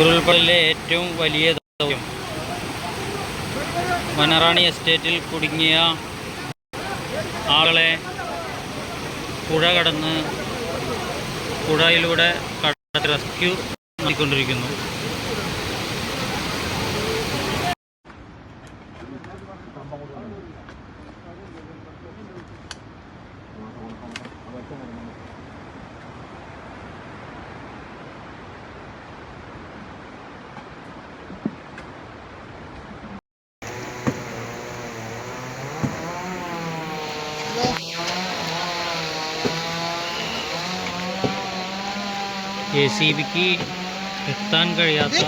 ഉരുൾപൊട്ടലിലെ ഏറ്റവും വലിയ ദൗത്യം. വനറാണി എസ്റ്റേറ്റിൽ കുടുങ്ങിയ ആളെ പുഴ കടന്ന് പുഴയിലൂടെ റെസ്ക്യൂ നടത്തിക്കൊണ്ടിരിക്കുന്നു. എ സി ബിക്ക് എത്താൻ കഴിയാത്ത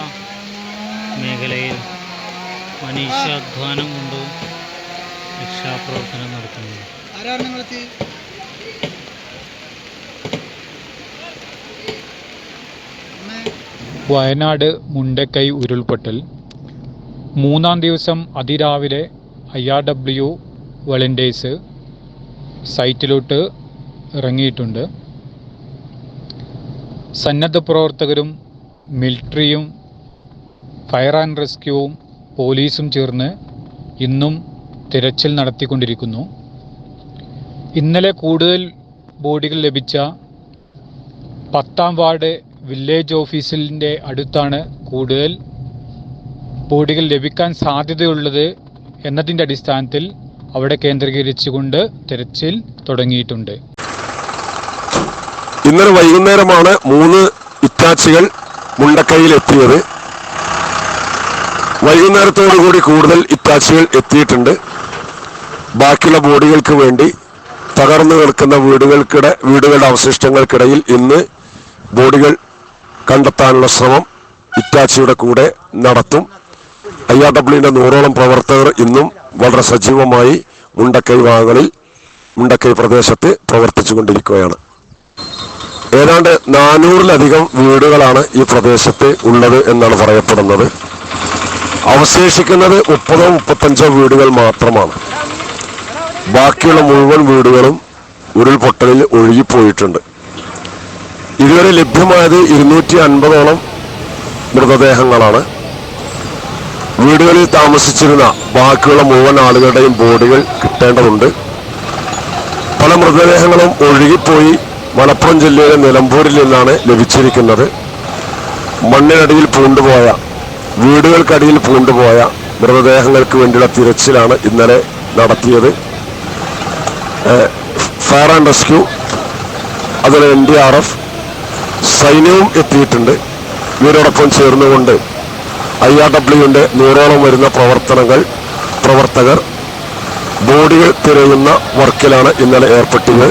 മേഖലയിൽ മനുഷ്യാധ്വാനം കൊണ്ട് രക്ഷാപ്രവർത്തനം നടത്തുന്നത് വയനാട് മുണ്ടക്കൈ ഉരുൾപൊട്ടൽ. മൂന്നാം ദിവസം അതിരാവിലെ ഐ ആർ ഡബ്ല്യു വളണ്ടിയേഴ്സ് സൈറ്റിലോട്ട് ഇറങ്ങിയിട്ടുണ്ട്. സന്നദ്ധ പ്രവർത്തകരും മിലിറ്ററിയും ഫയർ ആൻഡ് റെസ്ക്യൂവും പോലീസും ചേർന്ന് ഇന്നും തിരച്ചിൽ നടത്തിക്കൊണ്ടിരിക്കുന്നു. ഇന്നലെ കൂടുതൽ ബോഡികൾ ലഭിച്ച പത്താം വാർഡ് വില്ലേജ് ഓഫീസിന്റെ അടുത്താണ് കൂടുതൽ ബോഡികൾ ലഭിക്കാൻ സാധ്യതയുള്ളത് എന്നതിന്റെ അടിസ്ഥാനത്തിൽ അവിടെ കേന്ദ്രീകരിച്ചുകൊണ്ട് തിരച്ചിൽ തുടങ്ങിയിട്ടുണ്ട്. ഇന്നലെ വൈകുന്നേരമാണ് മൂന്ന് ഇറ്റാച്ചികൾ മുണ്ടക്കൈയിൽ എത്തിയത്. വൈകുന്നേരത്തോടുകൂടി കൂടുതൽ ഇറ്റാച്ചികൾ എത്തിയിട്ടുണ്ട്. ബാക്കിയുള്ള ബോഡികൾക്ക് വേണ്ടി തകർന്നു കിടക്കുന്ന വീടുകൾക്കിടെ വീടുകളുടെ അവശിഷ്ടങ്ങൾക്കിടയിൽ ഇന്ന് ബോഡികൾ കണ്ടെത്താനുള്ള ശ്രമം ഇറ്റാച്ചിയുടെ കൂടെ നടത്തും. ഐ ആർ ഡബ്ല്യൂന്റെ നൂറോളം പ്രവർത്തകർ ഇന്നും വളരെ സജീവമായി മുണ്ടക്കൈ ഭാഗങ്ങളിൽ മുണ്ടക്കൈ പ്രദേശത്ത് പ്രവർത്തിച്ചുകൊണ്ടിരിക്കുകയാണ്. ഏതാണ്ട് നാനൂറിലധികം വീടുകളാണ് ഈ പ്രദേശത്ത് ഉള്ളത് എന്നാണ് പറയപ്പെടുന്നത്. അവശേഷിക്കുന്നത് മുപ്പതോ മുപ്പത്തഞ്ചോ വീടുകൾ മാത്രമാണ്. ബാക്കിയുള്ള മുഴുവൻ വീടുകളും ഉരുൾപൊട്ടലിൽ ഒഴുകിപ്പോയിട്ടുണ്ട്. ഇതുവരെ ലഭ്യമായത് ഇരുന്നൂറ്റി അൻപതോളം മൃതദേഹങ്ങളാണ്. വീടുകളിൽ താമസിച്ചിരുന്ന ബാക്കിയുള്ള മുഴുവൻ ആളുകളുടെയും ബോഡികൾ കിട്ടേണ്ടതുണ്ട്. പല മൃതദേഹങ്ങളും ഒഴുകിപ്പോയി മലപ്പുറം ജില്ലയിലെ നിലമ്പൂരിൽ നിന്നാണ് ലഭിച്ചിരിക്കുന്നത്. മണ്ണിനടിയിൽ പൂണ്ടുപോയ വീടുകൾക്കടിയിൽ പൂണ്ടുപോയ മൃതദേഹങ്ങൾക്ക് വേണ്ടിയുള്ള തിരച്ചിലാണ് ഇന്നലെ നടത്തിയത്. ഫയർ ആൻഡ് റെസ്ക്യൂ അതിൽ എൻ ഡി ആർ എഫ് സൈന്യവും എത്തിയിട്ടുണ്ട്. ഇവരോടൊപ്പം ചേർന്നുകൊണ്ട് ഐ ആർ ഡബ്ല്യുവിന്റെ നൂറോളം വരുന്ന പ്രവർത്തനങ്ങൾ പ്രവർത്തകർ ബോഡികൾ തിരയുന്ന വർക്കിലാണ് ഇന്നലെ ഏർപ്പെട്ടത്